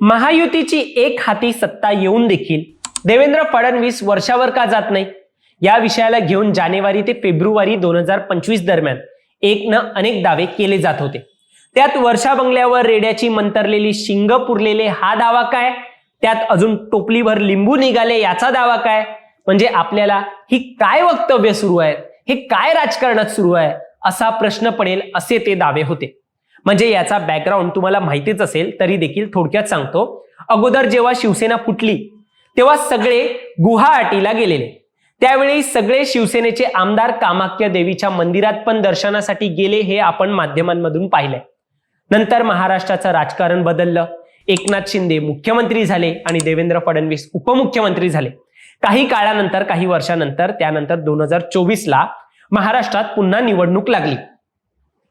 महायुतीची एक हाती सत्ता येऊन देखील देवेंद्र फडणवीस वर्षावर का जात नाही? या विषयाला घेऊन जानेवारी ते फेब्रुवारी दोन हजार पंचवीस दरम्यान एक न अनेक दावे केले जात होते. त्यात वर्षा बंगल्यावर रेड्याची मंतरलेली शिंग पुरलेले हा दावा काय? त्यात अजून टोपलीभर लिंबू निघाले याचा दावा काय? म्हणजे आपल्याला ही काय वक्तव्य सुरू आहेत हे काय राजकारणात सुरू आहे? असा प्रश्न पडेल असे ते दावे होते. म्हणजे याचा बॅकग्राऊंड तुम्हाला माहितीच असेल तरी देखील थोडक्यात सांगतो. अगोदर जेव्हा शिवसेना फुटली तेव्हा सगळे गुवाहाटीला गेलेले. त्यावेळी सगळे शिवसेनेचे आमदार कामाख्या देवीच्या मंदिरात पण दर्शनासाठी गेले हे आपण माध्यमांमधून पाहिलंय. नंतर महाराष्ट्राचं राजकारण बदललं. एकनाथ शिंदे मुख्यमंत्री झाले आणि देवेंद्र फडणवीस उपमुख्यमंत्री झाले. काही काळानंतर काही वर्षानंतर त्यानंतर दोन हजार चोवीसला महाराष्ट्रात पुन्हा निवडणूक लागली.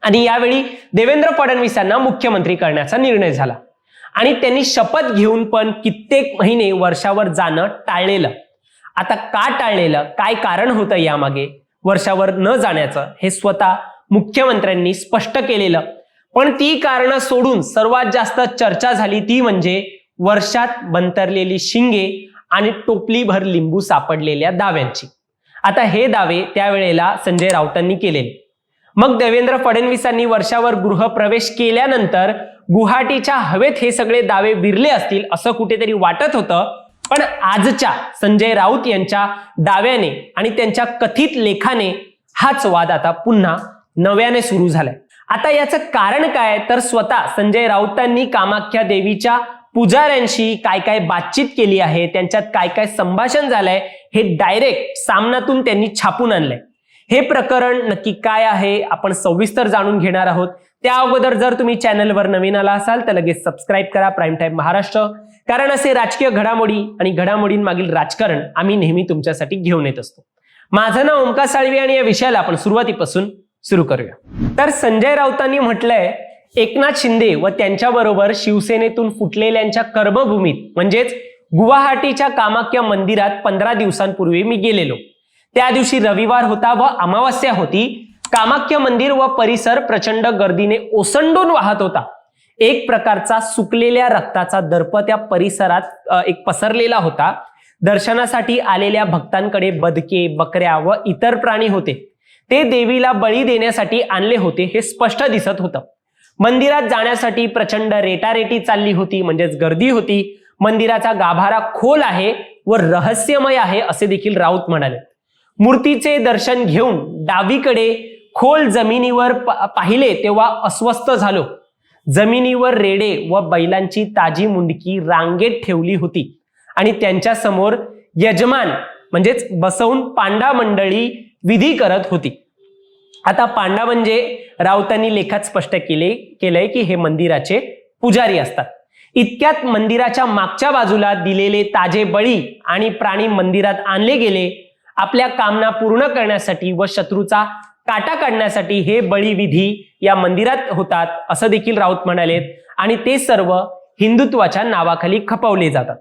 आणि यावेळी देवेंद्र फडणवीसांना मुख्यमंत्री करण्याचा निर्णय झाला. आणि त्यांनी शपथ घेऊन पण कित्येक महिने वर्षावर जाणं टाळलेलं. आता का टाळलेलं? काय कारण होतं यामागे? वर्षावर न जाण्याचं हे स्वतः मुख्यमंत्र्यांनी स्पष्ट केलेलं. पण ती कारणं सोडून सर्वात जास्त चर्चा झाली ती म्हणजे वर्षात बंतरलेली शिंगे आणि टोपलीभर लिंबू सापडलेल्या दाव्यांची. आता हे दावे त्यावेळेला संजय राऊतांनी केलेले. मग देवेंद्र फडणवीसांनी वर्षावर गृहप्रवेश केल्यानंतर गुवाहाटीच्या हवेत हे सगळे दावे विरले असतील असं कुठेतरी वाटत होतं. पण आजच्या संजय राऊत यांच्या दाव्याने आणि त्यांच्या कथित लेखाने हाच वाद आता पुन्हा नव्याने सुरू झालाय. आता याचं कारण काय? तर स्वतः संजय राऊतांनी कामाख्या देवीच्या पुजाऱ्यांशी काय काय बातचीत केली आहे त्यांच्यात काय काय संभाषण झालंय हे डायरेक्ट सामनातून त्यांनी छापून आणलंय. हे प्रकरण नक्की काय आहे? आपण सविस्तर जाणून घेणार आहोत. त्या अगोदर जर तुम्ही चॅनलवर नवीन आला असाल तर लगेच सबस्क्राईब करा प्राईम टाईम महाराष्ट्र. कारण असे राजकीय घडामोडी आणि घडामोडींमागील राजकारण आम्ही नेहमी तुमच्यासाठी घेऊन येत असतो. माझं नाव ओमकार साळवी आणि या विषयाला आपण सुरुवातीपासून सुरू करूया. तर संजय राऊतांनी म्हटलंय एकनाथ शिंदे व त्यांच्याबरोबर शिवसेनेतून फुटलेल्यांच्या कर्मभूमीत म्हणजेच गुवाहाटीच्या कामाख्या मंदिरात पंधरा दिवसांपूर्वी मी गेलेलो. त्या दिवशी रविवार होता व अमावस्या होती. कामाख्य मंदिर व परिसर प्रचंड गर्दीने ओसंडून वाहत होता. एक प्रकारचा सुकलेल्या रक्ताचा दर्प त्या परिसरात एक पसरलेला होता. दर्शनासाठी आलेल्या भक्तांकडे बदके बकऱ्या व इतर प्राणी होते. ते देवीला बळी देण्यासाठी आणले होते हे स्पष्ट दिसत होतं. मंदिरात जाण्यासाठी प्रचंड रेटारेटी चालली होती म्हणजेच गर्दी होती. मंदिराचा गाभारा खोल आहे व रहस्यमय आहे असे देखील राऊत म्हणाले. मूर्तीचे दर्शन घेऊन डावीकडे खोल जमिनीवर पाहिले तेव्हा अस्वस्थ झालो. जमिनीवर रेडे व बैलांची ताजी मुंडकी रांगेत ठेवली होती. आणि त्यांच्यासमोर यजमान म्हणजेच बसवून पांडा मंडळी विधी करत होती. आता पांडा म्हणजे राऊतांनी लेखात स्पष्ट केले केलंय की हे मंदिराचे पुजारी असतात. इतक्यात मंदिराच्या मागच्या बाजूला दिलेले ताजे बळी आणि प्राणी मंदिरात आणले गेले आपल्या कामना पूर्ण करण्यासाठी व शत्रूचा काटा काढण्यासाठी हे बळीविधी या मंदिरात होतात असं देखील राऊत म्हणालेत. आणि ते सर्व हिंदुत्वाच्या नावाखाली खपवले जातात.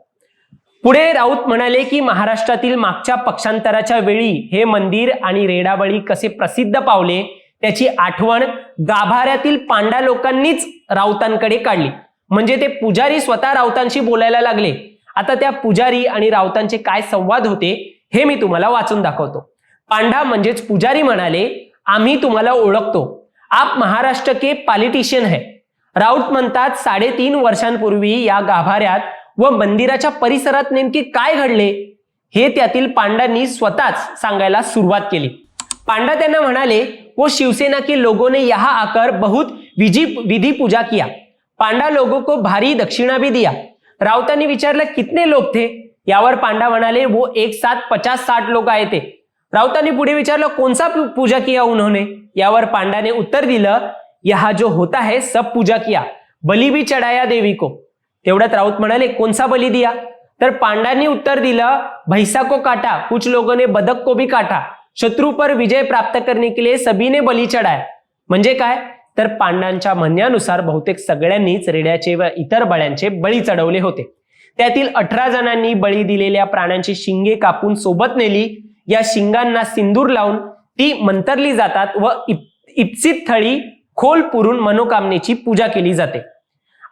पुढे राऊत म्हणाले की महाराष्ट्रातील मागच्या पक्षांतराच्या वेळी हे मंदिर आणि रेडाबळी कसे प्रसिद्ध पावले त्याची आठवण गाभाऱ्यातील पांडा लोकांनीच राऊतांकडे काढली. म्हणजे ते पुजारी स्वतः राऊतांशी बोलायला लागले. आता त्या पुजारी आणि राऊतांचे काय संवाद होते हे मी तुम्हाला वाचून दाखवतो. पांडा म्हणजेच पुजारी म्हणाले आम्ही तुम्हाला ओळखतो. आप महाराष्ट्र के पॉलिटिशियन है. राऊत म्हणतात साडेतीन वर्षांपूर्वी या गाभाऱ्यात व मंदिराच्या परिसरात नेमके काय घडले? हे त्यातील पांडांनी स्वतःच सांगायला सुरुवात केली. पांडा त्यांना म्हणाले वो शिवसेना के लोगों ने यहाँ आकर बहुत विजी विधी पूजा किया. पांडा लोगों को भारी दक्षिणा भी दिया. राऊतांनी विचारलं कितने लोग थे? यावर पांडा म्हणाले वो एक साथ पचास साठ लोक आहेत राऊतांनी पुढे विचारलं कोणसा पूजा किया उन्होंने? यावर पांडाने उत्तर दिलं यहा जो होता है सब पूजा किया बलि भी चढ़ाया देवी को. तेवढ्यात राऊत म्हणाले कोणसा बलि दिया? तर पांडांनी उत्तर दिलं भैसा को काटा कुछ लोगों ने बदक को भी काटा शत्रू पर विजय प्राप्त करने के लिए सबीने बली बलि चढाया. म्हणजे काय? तर पांडांच्या म्हणण्यानुसार बहुतेक सगळ्यांनीच रेड्याचे व इतर बळ्यांचे बळी चढवले होते. त्यातील अठरा जणांनी बळी दिलेल्या प्राण्यांची शिंगे कापून सोबत नेली. या शिंगांना सिंदूर लावून ती मंतरली जातात व इप- इप्सित थळी खोल पुरून मनोकामनेची पूजा केली जाते.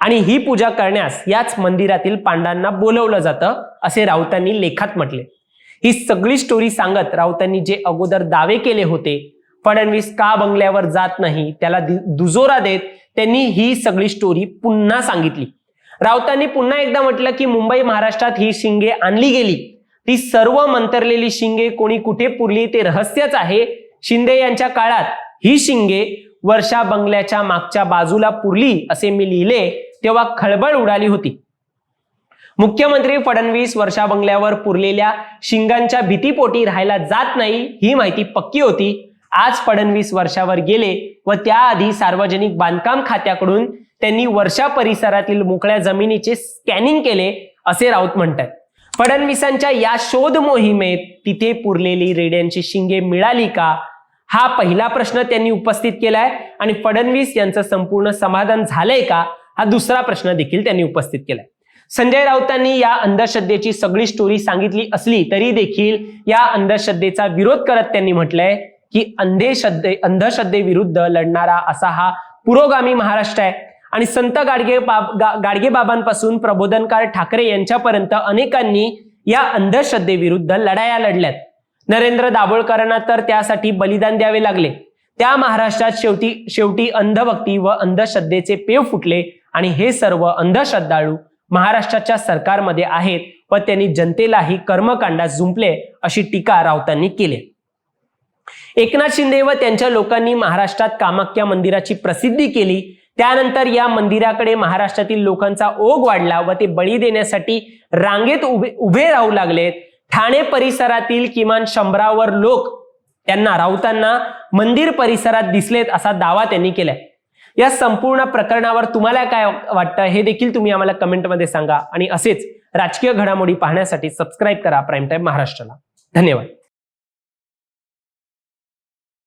आणि ही पूजा करण्यास याच मंदिरातील पांडांना बोलवलं जातं असे राऊतांनी लेखात म्हटले. ही सगळी स्टोरी सांगत राऊतांनी जे अगोदर दावे केले होते फडणवीस का बंगल्यावर जात नाही त्याला दुजोरा देत त्यांनी ही सगळी स्टोरी पुन्हा सांगितली. राऊतांनी पुन्हा एकदा म्हटलं की मुंबई महाराष्ट्रात ही शिंगे आणली गेली. ती सर्व मंतरलेली शिंगे कोणी कुठे पुरली ते रहस्यच आहे. शिंदे यांच्या काळात ही शिंगे वर्षा बंगल्याच्या मागच्या बाजूला पुरली असे मी लिहिले तेव्हा खळबळ उडाली होती. मुख्यमंत्री फडणवीस वर्षा बंगल्यावर पुरलेल्या शिंगांच्या भीतीपोटी राहायला जात नाही ही माहिती पक्की होती. आज फडणवीस वर्षावर गेले व त्याआधी सार्वजनिक बांधकाम खात्याकडून त्यांनी वर्षा परिसरातील मोकळ्या जमिनीचे स्कॅनिंग केले असे राऊत म्हणतात. फडणवीसांच्या या शोध मोहिमेत तिथे पुरलेली रेड्यांची शिंगे मिळाली का? हा पहिला प्रश्न त्यांनी उपस्थित केलाय आणि फडणवीस यांचं संपूर्ण समाधान झालंय का? हा दुसरा प्रश्न देखील त्यांनी उपस्थित केलाय. संजय राऊतांनी या अंधश्रद्धेची सगळी स्टोरी सांगितली असली तरी देखील या अंधश्रद्धेचा विरोध करत त्यांनी म्हटलंय की अंधश्रद्धे अंधश्रद्धेविरुद्ध लढणारा असा हा पुरोगामी महाराष्ट्र आहे. आणि संत गाडगे बाब गा- गाडगे बाबांपासून प्रबोधनकार ठाकरे यांच्यापर्यंत अनेकांनी या अंधश्रद्धेविरुद्ध लढाया लढल्यात. नरेंद्र दाभोळकरांना तर त्यासाठी बलिदान द्यावे लागले. त्या महाराष्ट्रात शेवटी शेवटी अंधभक्ती व अंधश्रद्धेचे पेव फुटले आणि हे सर्व अंधश्रद्धाळू महाराष्ट्राच्या सरकारमध्ये आहेत व त्यांनी जनतेलाही कर्मकांडात जुंपले अशी टीका राऊतांनी केली. एकनाथ शिंदे व त्यांच्या लोकांनी महाराष्ट्रात कामाख्या मंदिराची प्रसिद्धी केली. त्यानंतर या मंदिराकडे महाराष्ट्रातील लोकांचा ओघ वाढला व ते बळी देण्यासाठी रांगेत उभे उभे राहू लागलेत. ठाणे परिसरातील किमान शंभरावर लोक त्यांना राऊतांना मंदिर परिसरात दिसलेत असा दावा त्यांनी केलाय. या संपूर्ण प्रकरणावर तुम्हाला काय वाटतं हे देखील तुम्ही आम्हाला कमेंटमध्ये सांगा. आणि असेच राजकीय घडामोडी पाहण्यासाठी सबस्क्राईब करा. प्राईम टाईम महाराष्ट्राला. धन्यवाद.